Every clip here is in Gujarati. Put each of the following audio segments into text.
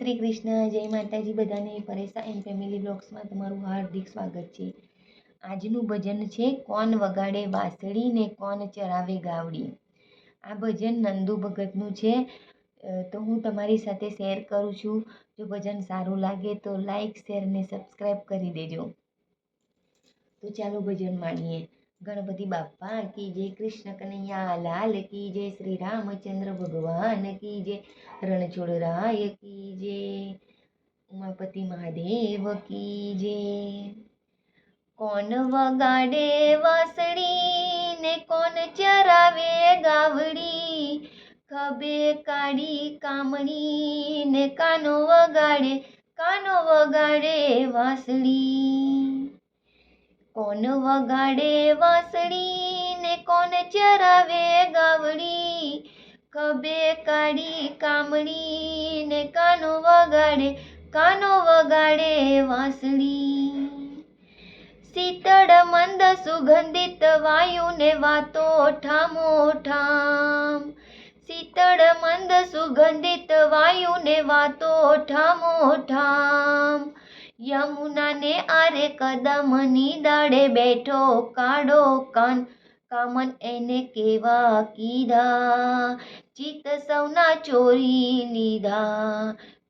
શ્રી કૃષ્ણ, જય માતાજી બધાને, પરેશા એન્ડ ફેમિલી બ્લોગ્સમાં તમારું હાર્દિક સ્વાગત છે. આજનું ભજન છે, કોણ વગાડે વાંસળી ને કોણ ચરાવે ગાવડી? આ ભજન નંદુ ભગતનું છે. તો હું તમારી સાથે શેર કરું છું. જો ભજન સારું લાગે તો લાઈક, શેર ને સબસ્ક્રાઈબ કરી દેજો. તો ચાલો ભજન માણીએ. ગણપતિ બાપ્પા કી જય કૃષ્ણ કનૈયા, લાલ કી જય શ્રી રામચંદ્ર ભગવાન, કી જય રણછોડ રાય, કી જય ઉમાપતિ મહાદેવ, કી જય કોણ વગાડે વાસણી ને કોણ ચરાવે ગાવડી? ખભે કાઢી કામણી ને કાનો વગાડે કાનો વગાડે વાંસળી. કોણ વગાડે વાંસળી ને કોણ ચરાવે ગાવડી? ખભે કાઢી કામડી ને કાનો વગાડે કાનો વગાડે વાંસળી. શીતળ મંદ સુગંધિત વાયુને વાતો ઠામો ઠામ. શીતળ મંદ સુગંધિત વાયુને વાતો ઠામો ઠામ. યમુનાને આરે કદમની દાડે બેઠો કાડો કાન. કામન એને કેવા કીધા? ચિત્ત સૌના ચોરી લીધા.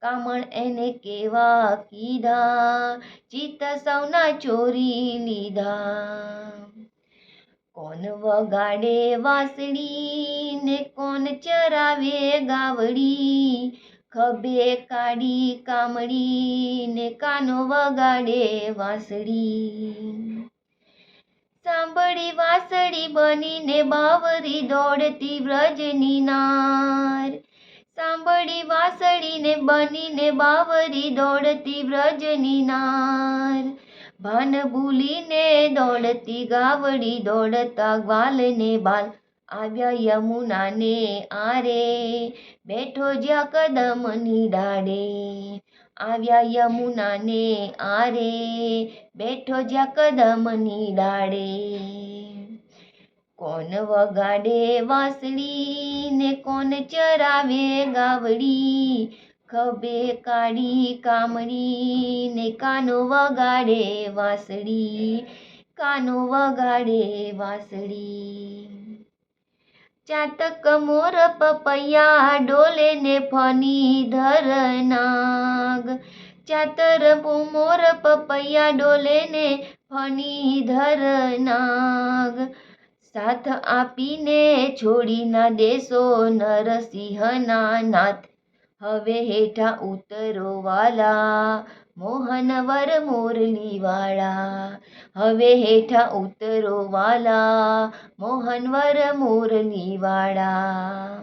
કામણ એને કેવા કીધા? ચિત્ત સૌના ચોરી લીધા. કોણ વગાડે વાસળી ને કોણ ચરાવે ગાવડી? ખભે કાળી કામડી ને કાનો વગાડે વાંસળી. સાંભળી વાંસળી બનીને બાવરી દોડતી વ્રજની નાર. સાંભળી વાંસળીને બનીને બાવરી દોડતી વ્રજની નાર. ભાન ભૂલીને દોડતી ગાવડી દોડતા ગ્વાલને બાલ આવ્યા યમુનાને આરે, બેઠો જ્યાં કદમની ડાળે આવ્યા યમુનાને આરે, બેઠો જ્યાં કદમની ડાળે કોણ વગાડે વાંસળી ને કોણ ચરાવે ગાવડી? ખભે કાળી કામડી ને કાનો વગાડે વાંસળી? કાનો વગાડે વાંસળી? ચાતક મોર પપૈયા ડોલે ને ફની ધરનાગ. ચાતર મોર પપૈયા ડોલે ને ફની ધરનાગ. સાથ આપીને છોડી ના દેશો નરસિંહના નાથ. હવે હેઠા ઉતરો વાલા મોહનવર મોરલીવાળા, હવે હેઠા ઉતરો વાલા મોહનવર મોરલીવાળા.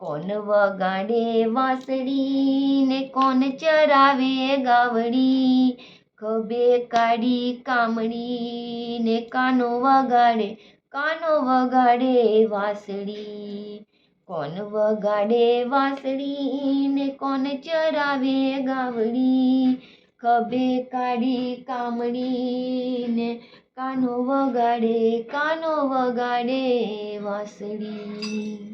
કોણ વગાડે વાંસળી ને કોણ ચરાવે ગાવડી, ખભે કાઢી કામણી ને કાનો વગાડે કાનો વગાડે વાંસળી. કોણ વગાડે વાંસળી ને કોણ ચરાવે ગાવડી? ખભે કાઢી કામડી ને કાનો વગાડે કાનો વગાડે વાંસળી.